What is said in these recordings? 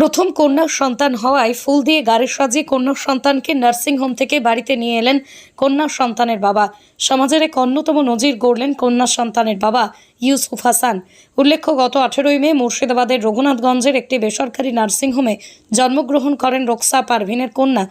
প্রথম কন্যা সন্তান হওয়ায় ফুল দিয়ে গাড়ি সাজিয়ে কন্যা সন্তানকে নার্সিংহোম থেকে বাড়িতে নিয়ে এলেন কন্যা সন্তানের বাবা। সমাজের এক অন্যতম নজির গড়লেন কন্যা সন্তানের বাবা ইউসুফ হাসান। উল্লেখ্য, গত আঠেরোই মে মুর্শিদাবাদের রঘুনাথগঞ্জের একটি বেসরকারি নার্সিংহোমে জন্মগ্রহণ করেন রোকসা পারভিনের কন্যা।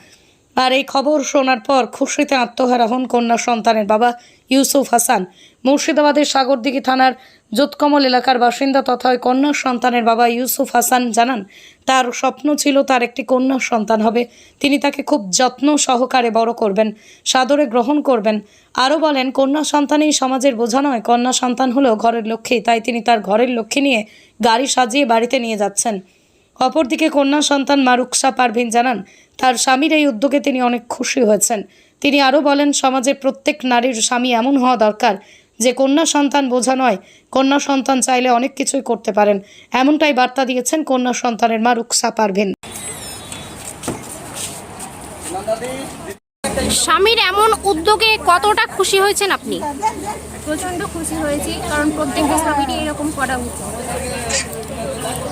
আর এই খবর শোনার পর খুশিতে আত্মহারা হন কন্যা সন্তানের বাবা ইউসুফ হাসান। মুর্শিদাবাদের সাগরদিঘি থানার জোৎকমল এলাকার বাসিন্দা তথা ওই কন্যা সন্তানের বাবা ইউসুফ হাসান জানান, তার স্বপ্ন ছিল তার একটি কন্যা সন্তান হবে। তিনি তাকে খুব যত্ন সহকারে বড় করবেন, সাদরে গ্রহণ করবেন। আরও বলেন, কন্যা সন্তানই সমাজের বোঝা নয়, কন্যা সন্তান হলেও ঘরের লক্ষ্মী, তাই তিনি তার ঘরের লক্ষ্মী নিয়ে গাড়ি সাজিয়ে বাড়িতে নিয়ে যাচ্ছেন। অপরদিকে কন্যা সন্তান মারুকসা পারভিন জানান তার স্বামীর এই উদ্যোগে তিনি অনেক খুশি হয়েছেন। তিনি আরও বলেন সমাজে প্রত্যেক নারীর স্বামী এমন হওয়া দরকার যে কন্যা সন্তান বোঝা নয় কন্যা সন্তান চাইলে অনেক কিছুই করতে পারেন। এমনটাই বার্তা দিয়েছেন কন্যা সন্তানের মা রুকসা পারভিন। স্বামীর এমন উদ্যোগে কতটা খুশি হয়েছেন আপনি? প্রচণ্ড খুশি হয়েছি কারণ প্রত্যেকটা স্বামীরই এরকম করা উচিত।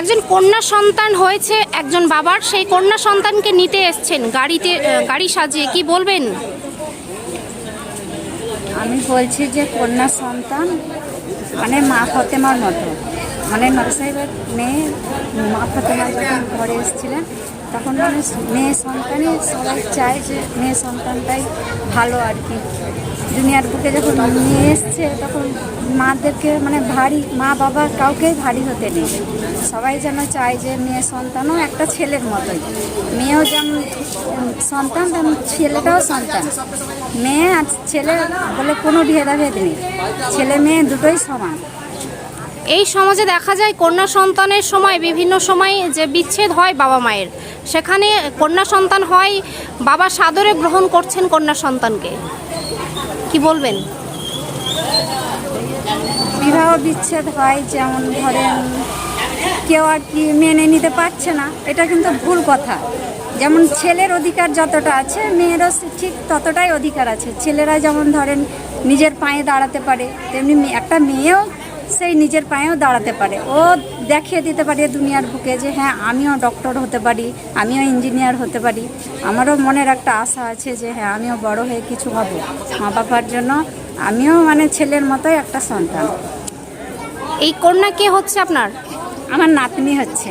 একজন কন্যা সন্তান হয়েছে, একজন বাবার। সেই কন্যা সন্তানকে নিতে এসছেন। গাড়িতে গাড়ি সাজিয়ে কি বলবেন? আমি বলছি যে কন্যা সন্তান মানে মা ফতেমার মতো। মানে নরসাহেবের মেয়ে, মা ফতেমা যখন ঘরে এসেছিলেন, তখন মানে মেয়ে সন্তানই সবাই চায় যে মেয়ে সন্তানটাই ভালো আর কি। দুনিয়ার বুকে যখন নিয়ে এসছে, তখন মাদেরকে মানে ভারী, মা বাবা কাউকেই ভারী হতে নেই। সবাই যেন চায় যে মেয়ে সন্তানও একটা ছেলের মতোই। মেয়েও যেমন সন্তান, তেমন ছেলেটাও সন্তান। মেয়ে আর ছেলে বলে কোনো ভেদাভেদ নেই। ছেলে মেয়ে দুটোই সমান। এই সমাজে দেখা যায়, কন্যা সন্তানের সময়, বিভিন্ন সময় যে বিচ্ছেদ হয় বাবা মায়ের, সেখানে কন্যা সন্তান হয়, বাবা সাদরে গ্রহণ করছেন কন্যা সন্তানকে। কি বলবেন? বিবাহ বিচ্ছেদ হয় যেমন ধরেন কেউ আর কি মেনে নিতে পারছে না, এটা কিন্তু ভুল কথা। যেমন ছেলের অধিকার যতটা আছে, মেয়েরও ঠিক ততটাই অধিকার আছে। ছেলেরা যেমন ধরেন নিজের পায়ে দাঁড়াতে পারে, তেমনি একটা মেয়েও সেই নিজের পায়েও দাঁড়াতে পারে। ও দেখিয়ে দিতে পারে দুনিয়ার বুকে যে হ্যাঁ আমিও ডক্টর হতে পারি আমিও ইঞ্জিনিয়ার হতে পারি। আমারও মনের একটা আশা আছে যে হ্যাঁ আমিও বড় হয়ে কিছু হব। মা বাবার জন্য আমিও মানে ছেলের মতোই একটা সন্তান। এই কন্যা কে হচ্ছে আপনার? আমার নাতনি হচ্ছে।